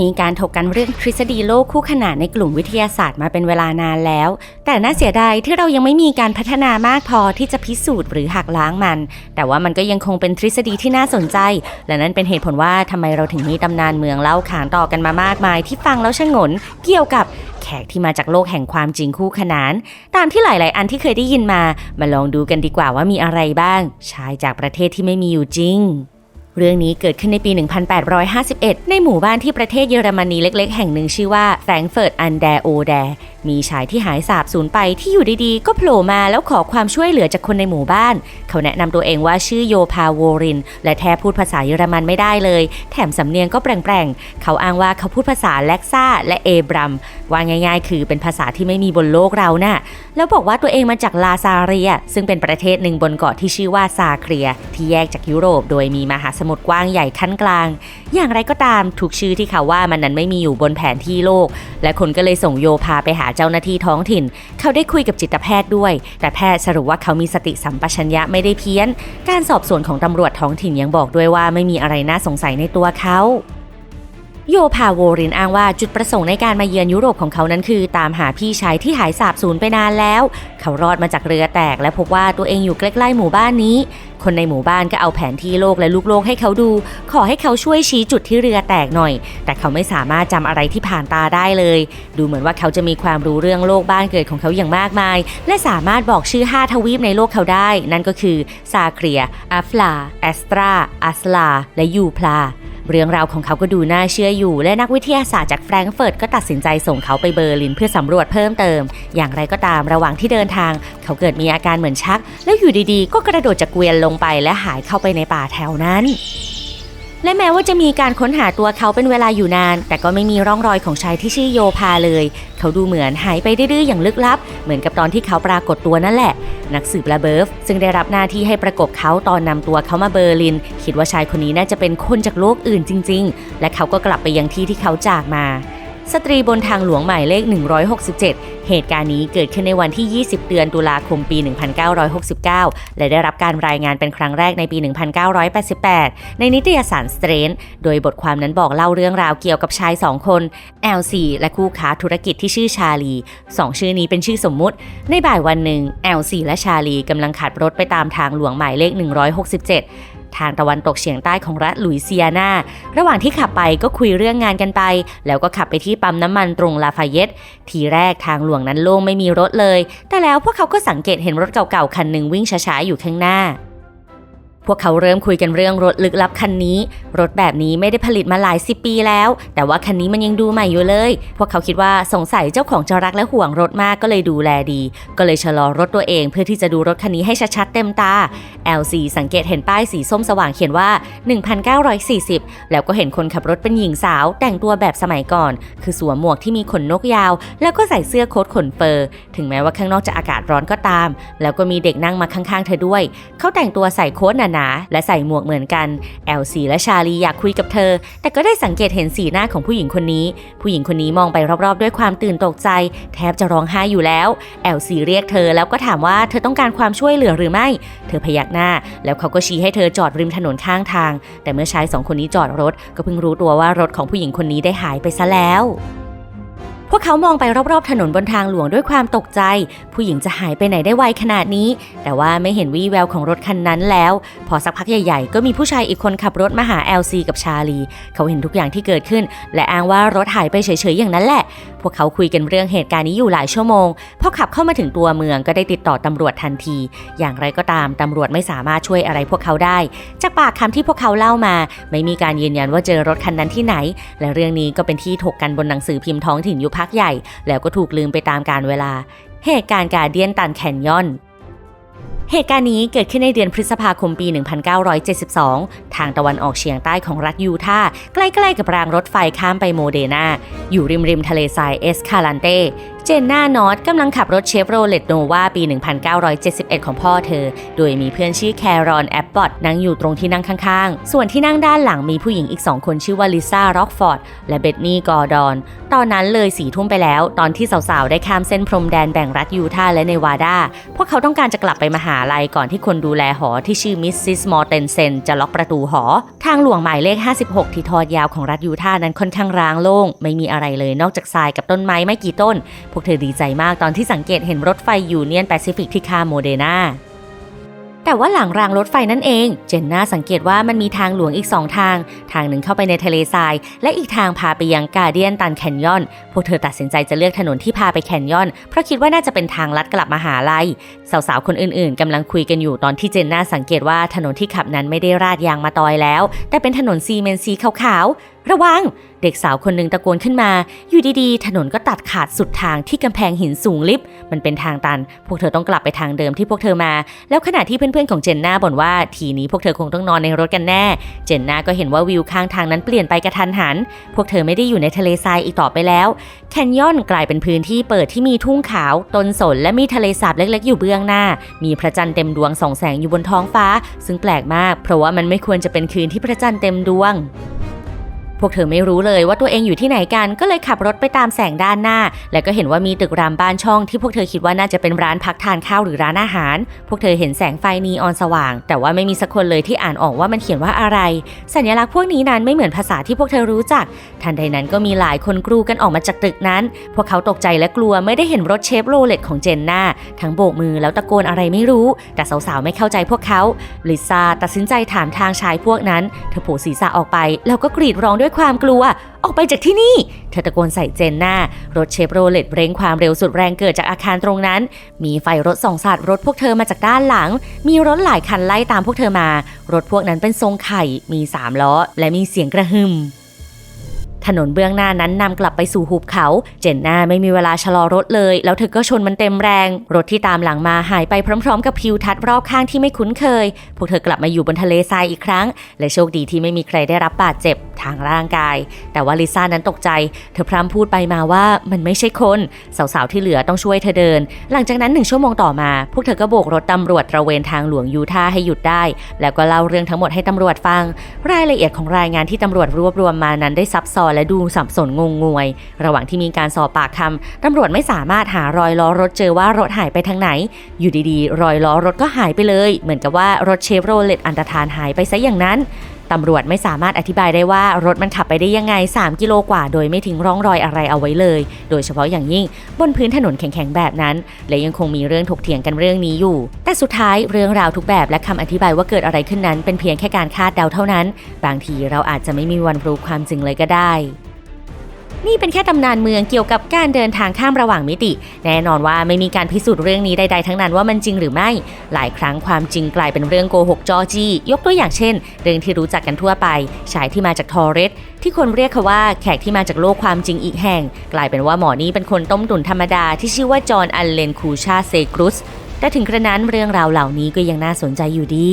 มีการถกกันเรื่องทฤษฎีโลกคู่ขนานในกลุ่มวิทยาศาสตร์มาเป็นเวลานานแล้ว แต่น่าเสียดายที่เรายังไม่มีการพัฒนามากพอที่จะพิสูจน์หรือหักล้างมัน แต่ว่ามันก็ยังคงเป็นทฤษฎีที่น่าสนใจ และนั่นเป็นเหตุผลว่าทำไมเราถึงมีตำนานเมืองเล่าขานต่อกันมามากมาย ที่ฟังแล้วชงน เกี่ยวกับแขกที่มาจากโลกแห่งความจริงคู่ขนาน ตามที่หลาย ๆ อันที่เคยได้ยินมา มาลองดูกันดีกว่าว่ามีอะไรบ้าง ชายจากประเทศที่ไม่มีอยู่จริง เรื่องนี้เกิดขึ้นในปี 1851 ในหมู่บ้านที่ประเทศเยอรมนีเล็ก ๆ แห่งหนึ่งชื่อว่าแฟรงเฟิร์ตอันเดโอแดมีชายที่หายสาบสูญไปที่อยู่ดีๆ ก็โผล่มาแล้วขอความช่วยเหลือจากคนในหมู่บ้าน เขาแนะนำตัวเองว่าชื่อโยพาโวริน และแทบพูดภาษาเยอรมันไม่ได้เลย แถมสำเนียงก็แปลงๆ เขาอ้างว่าเขาพูดภาษาแล็กซ่าและเอบรัม ว่าง่ายๆ คือเป็นภาษาที่ไม่มีบนโลกเราน่ะ แล้วบอกว่าตัวเองมาจากลาซาเรีย ซึ่งเป็นประเทศหนึ่งบนเกาะที่ชื่อว่าซาเครีย ที่แยกจากยุโรปโดยมีมหาสมุทรกว้างใหญ่ขั้นกลาง อย่างไรก็ตามถูกชื่อที่เขาว่ามันนั้นไม่มีอยู่บนแผนที่โลก และคนก็เลยส่งโยพาไปหาเจ้าหน้าที่ท้องถิ่น เขาได้คุยกับจิตแพทย์ด้วย แต่แพทย์สรุปว่าเขามีสติสัมปชัญญะไม่ได้เพี้ยน การสอบสวนของตำรวจท้องถิ่นยังบอกด้วยว่าไม่มีอะไรน่าสงสัยในตัวเขา โยพาโวรินอ้างว่าจุดประสงค์ในการมาเยือนยุโรปของเขานั้นคือ ตามหาพี่ชายที่หายสาบสูญไปนานแล้ว เขารอดมาจากเรือแตกและพบว่าตัวเองอยู่ใกล้ๆหมู่บ้านนี้ คนในหมู่บ้านก็เอาแผนที่โลกและลูกโลกให้เขาดู ขอให้เขาช่วยชี้จุดที่เรือแตกหน่อย แต่เขาไม่สามารถจำอะไรที่ผ่านตาได้เลย ดูเหมือนว่าเขาจะมีความรู้เรื่องโลกบ้านเกิดของเขาอย่างมากมาย และสามารถบอกชื่อ 5 ทวีปในโลกเขาได้ นั่นก็คือซาเครียอัฟลาแอสตราอัสลา และยูพลา เรื่องราวของเขาก็ดูน่าเชื่ออยู่ และนักวิทยาศาสตร์จากแฟรงก์เฟิร์ตก็ตัดสินใจส่งเขาไปเบอร์ลินเพื่อสำรวจเพิ่มเติม อย่างไรก็ตามระหว่างที่เดินทาง เขาเกิดมีอาการเหมือนชัก แล้วอยู่ดีๆ ก็กระโดดจากเกวียนลงไปและหายเข้าไปในป่าแถวนั้น และแม้ว่าจะมีการค้นหาตัวเขาเป็นเวลาอยู่นาน แต่ก็ไม่มีร่องรอยของชายที่ชื่อโยพาเลย เขาดูเหมือนหายไปดื้อๆอย่างลึกลับ เหมือนกับตอนที่เขาปรากฏตัวนั่นแหละ นักสืบลาเบิร์ฟซึ่งได้รับหน้าที่ให้ประกบเขาตอนนำตัวเขามาเบอร์ลิน คิดว่าชายคนนี้น่าจะเป็นคนจากโลกอื่นจริง ๆ และเขาก็กลับไปยังที่ที่เขาจากมา สตรีบนทางหลวงหมายเลข 167 เหตุการณ์นี้เกิดขึ้นในวันที่ 20 เดือนตุลาคมปี 1969 และได้รับการรายงานเป็นครั้งแรกในปี 1988 ในนิตยสาร Strange โดยบทความนั้นบอกเล่าเรื่องราวเกี่ยวกับชาย 2 คน LC และคู่ค้าธุรกิจที่ชื่อชาลีสองชื่อนี้เป็นชื่อสมมุติ ในบ่ายวันหนึ่ง LC และชาลีกำลังขับรถไปตามทางหลวงหมายเลข 167 ทางตะวันตกเฉียงใต้ของรัฐลุยเซียนาระหว่างที่ขับไปก็คุยเรื่องงานกันไป แล้วก็ขับไปที่ปั๊มน้ำมันตรงลาฟาเยตทีแรกทางหลวงนั้นโล่งไม่มีรถเลย แต่แล้วพวกเขาก็สังเกตเห็นรถเก่าๆคันหนึ่งวิ่งช้าๆอยู่ข้างหน้า พวกเขาเริ่มคุยกันเรื่องรถลึกลับคันนี้ รถแบบนี้ไม่ได้ผลิตมาหลายสิบปีแล้ว แต่ว่าคันนี้มันยังดูใหม่อยู่เลย พวกเขาคิดว่าสงสัยเจ้าของจะรักและห่วงรถมากก็เลยดูแลดี ก็เลยชะลอรถตัวเองเพื่อที่จะดูรถคันนี้ให้ชัดๆเต็มตา LC สังเกตเห็นป้ายสีส้มสว่างเขียนว่า 1940 แล้วก็เห็นคนขับรถเป็นหญิงสาว แต่งตัวแบบสมัยก่อน คือสวมหมวกที่มีขนนกยาว แล้วก็ใส่เสื้อโค้ทขนเฟอร์ ถึงแม้ว่าข้างนอกจะอากาศร้อนก็ตาม แล้วก็มีเด็กนั่งมาข้างๆ เธอด้วย เขาแต่งตัวใส่โค้ทหนาๆและใส่หมวกเหมือนกัน LC และชาลีอยากคุยกับเธอ แต่ก็ได้สังเกตเห็นสีหน้าของผู้หญิงคนนี้ ผู้หญิงคนนี้มองไปรอบๆ ด้วยความตื่นตกใจ แทบจะร้องไห้อยู่แล้ว LC เรียกเธอแล้วก็ถามว่าเธอต้องการความช่วยเหลือหรือไม่ เธอพยักหน้า แล้วเขาก็ชี้ให้เธอจอดริมถนนข้างทาง แต่เมื่อชายสองคนนี้จอดรถ ก็เพิ่งรู้ตัวว่ารถของผู้หญิงคนนี้ได้หายไปซะแล้ว พวกเขามองไปรอบๆ ถนนบนทางหลวงด้วยความตกใจ ผู้หญิงจะหายไปไหนได้ไวขนาดนี้ แต่ว่าไม่เห็นวี่แววของรถคันนั้นแล้ว พอสักพักใหญ่ๆ ก็มีผู้ชายอีกคนขับรถมาหา LC กับชาลี เขาเห็นทุกอย่างที่เกิดขึ้น และอ้างว่ารถหายไปเฉยๆอย่างนั้นแหละพวกเขาคุยกันเรื่องเหตุการณ์นี้อยู่หลายชั่วโมง พอขับเข้ามาถึงตัวเมืองก็ได้ติดต่อตำรวจทันที อย่างไรก็ตามตำรวจไม่สามารถช่วยอะไรพวกเขาได้ จากปากคำที่พวกเขาเล่ามา ไม่มีการยืนยันว่าเจอรถคันนั้นที่ไหน และเรื่องนี้ก็เป็นที่ถกกันบนหนังสือพิมพ์ท้องถิ่นอยู่พักใหญ่ แล้วก็ถูกลืมไปตามกาลเวลา เหตุการณ์การเดียนตันแคนยอน เหตุการณ์นี้เกิดขึ้นในเดือนพฤษภาคมปี 1972 ทางตะวันออกเฉียงใต้ของรัฐยูทาห์ใกล้ๆกับรางรถไฟข้ามไปโมเดนาอยู่ริมริมๆทะเลทรายเอสคาลันเตเจนน่านอตกำลังขับรถเชฟโรเลตโนวาปี 1971 ของพ่อเธอ โดยมีเพื่อนชื่อแครอนแอปปอตนั่งอยู่ตรงที่นั่งข้างๆ ส่วนที่นั่งด้านหลังมีผู้หญิงอีกสองคนชื่อว่าลิซ่าร็อกฟอร์ดและเบตนี่กอร์ดอน ตอนนั้นเลยสี่ทุ่มไปแล้ว ตอนที่สาวๆ ได้ข้ามเส้นพรมแดนแบ่งรัฐยูทาห์และเนวาดา พวกเขาต้องการจะกลับไปมหาลัยก่อนที่คนดูแลหอที่ชื่อมิสซิสมอร์เตนเซนจะล็อกประตูหอ ทางหลวงหมายเลข 56 ที่ทอดยาวของรัฐยูทาห์นั้นค่อนข้างร้างโล่งไม่มีอะไรเลยนอกจากทรายกับต้นไม้ไม่กี่ต้นพวกเธอดีใจมากตอนที่สังเกตเห็นรถไฟยูเนียนแปซิฟิกที่คาโมเดนาแต่ว่าหลังรางรถไฟนั่นเอง เจนน่าสังเกตว่ามันมีทางหลวงอีกสองทาง ทางหนึ่งเข้าไปในทะเลทราย และอีกทางพาไปยังกาเดียนตันแคนยอน พวกเธอตัดสินใจจะเลือกถนนที่พาไปแคนยอน เพราะคิดว่าน่าจะเป็นทางลัดกลับมาหาลัย สาวๆ คนอื่นๆกำลังคุยกันอยู่ตอนที่เจนน่าสังเกตว่าถนนที่ขับนั้นไม่ได้ราดยางมาตอยแล้ว แต่เป็นถนนซีเมนต์สีขาวๆ ระวัง เด็กสาวคนหนึ่งตะโกนขึ้นมา อยู่ดีๆ ถนนก็ตัดขาดสุดทางที่กำแพงหินสูงลิบ มันเป็นทางตัน พวกเธอต้องกลับไปทางเดิมที่พวกเธอมา แล้วขณะที่เพื่อนๆของเจนน่าบ่นว่า ทีนี้พวกเธอคงต้องนอนในรถกันแน่ เจนน่าก็เห็นว่าวิวข้างทางนั้นเปลี่ยนไปกระทันหัน พวกเธอไม่ได้อยู่ในทะเลทรายอีกต่อไปแล้ว แคนยอนกลายเป็นพื้นที่เปิดที่มีทุ่งขาว ต้นสนและมีทะเลสาบเล็กๆ อยู่เบื้องหน้า มีพระจันทร์เต็มดวงส่องแสงอยู่บนท้องฟ้า ซึ่งแปลกมาก เพราะว่ามันไม่ควรจะเป็นคืนที่พระจันทร์เต็มดวง พวกเธอไม่รู้เลยว่าตัวเองอยู่ที่ไหนกัน ก็เลยขับรถไปตามแสงด้านหน้า และก็เห็นว่ามีตึกรามบ้านช่องที่พวกเธอคิดว่าน่าจะเป็นร้านพักทานข้าวหรือร้านอาหาร พวกเธอเห็นแสงไฟนีออนสว่าง แต่ว่าไม่มีสักคนเลยที่อ่านออกว่ามันเขียนว่าอะไร สัญลักษณ์พวกนี้นั้นไม่เหมือนภาษาที่พวกเธอรู้จัก ทันใดนั้นก็มีหลายคนกรูกันออกมาจากตึกนั้น พวกเขาตกใจและกลัวไม่ได้เห็นรถเชฟโรเลตของเจนน่าทั้งโบกมือแล้วตะโกนอะไรไม่รู้ แต่สาวๆไม่เข้าใจพวกเขาลิซ่าตัดสินใจถามทางชายพวกนั้น เธอโผล่ศีรษะออกไปแล้วก็กรีดร้องด้วยความกลัว ออกไปจากที่นี่ เธอตะโกนใส่เจนหน้า รถเชฟโรเลตเร่งความเร็วสุดแรงเกิดจากอาคารตรงนั้น มีไฟรถส่องสาดรถพวกเธอมาจากด้านหลัง มีรถหลายคันไล่ตามพวกเธอมา รถพวกนั้นเป็นทรงไข่ มีสามล้อ และมีเสียงกระหึ่ม ถนนเบื้องหน้านั้นนำกลับไปสู่หุบเขา เจนน่าไม่มีเวลาชะลอรถเลย แล้วเธอก็ชนมันเต็มแรง รถที่ตามหลังมาหายไปพร้อม ๆ กับทิวทัศน์รอบข้างที่ไม่คุ้นเคย พวกเธอกลับมาอยู่บนทะเลทรายอีกครั้ง และโชคดีที่ไม่มีใครได้รับบาดเจ็บทางร่างกาย แต่ว่าลิซ่านั้นตกใจ เธอพร่ำพูดไปมาว่ามันไม่ใช่คน สาวๆที่เหลือต้องช่วยเธอเดิน หลังจากนั้นหนึ่งชั่วโมงต่อมา พวกเธอก็โบกรถตำรวจตระเวนทางหลวงยูทาห์ให้หยุดได้ แล้วก็เล่าเรื่องทั้งหมดให้ตำรวจฟัง รายละเอียดของรายงานที่ตำรวจรวบรวมมานั้นได้ซับซ้อนและดูสับสนงงงวย ระหว่างที่มีการสอบปากคำตำรวจไม่สามารถหารอยล้อรถเจอว่ารถหายไปทางไหน อยู่ดีๆ รอยล้อรถก็หายไปเลย เหมือนกับว่ารถเชฟโรเลตอันตรธานหายไปซะอย่างนั้น ตำรวจไม่สามารถอธิบายได้ว่ารถมันขับไปได้ยังไง 3 กิโลกว่า โดยไม่ทิ้งร่องรอยอะไรเอาไว้เลย โดยเฉพาะอย่างยิ่งบนพื้นถนนแข็งๆแบบนั้น และยังคงมีเรื่องถกเถียงกันเรื่องนี้อยู่ แต่สุดท้ายเรื่องราวทุกแบบและคำอธิบายว่าเกิดอะไรขึ้นนั้น เป็นเพียงแค่การคาดเดาเท่านั้น บางทีเราอาจจะไม่มีวันรู้ความจริงเลยก็ได้ นี่เป็นแค่ตำนานเมืองเกี่ยวกับการเดินทางข้ามระหว่างมิติ แน่นอนว่าไม่มีการพิสูจน์เรื่องนี้ใดๆทั้งนั้นว่ามันจริงหรือไม่ หลายครั้งความจริงกลายเป็นเรื่องโกหกจอจี้ ยกตัวอย่างเช่น เรื่องที่รู้จักกันทั่วไป ชายที่มาจากทอร์เรส ที่คนเรียกเขาว่าแขกที่มาจากโลกความจริงอีกแห่ง กลายเป็นว่าหมอนี้เป็นคนต้มตุ๋นธรรมดาที่ชื่อว่าจอห์นอัลเลนคูชาเซกรุสแต่ถึงกระนั้นเรื่องราวเหล่านี้ก็ยังน่าสนใจอยู่ดี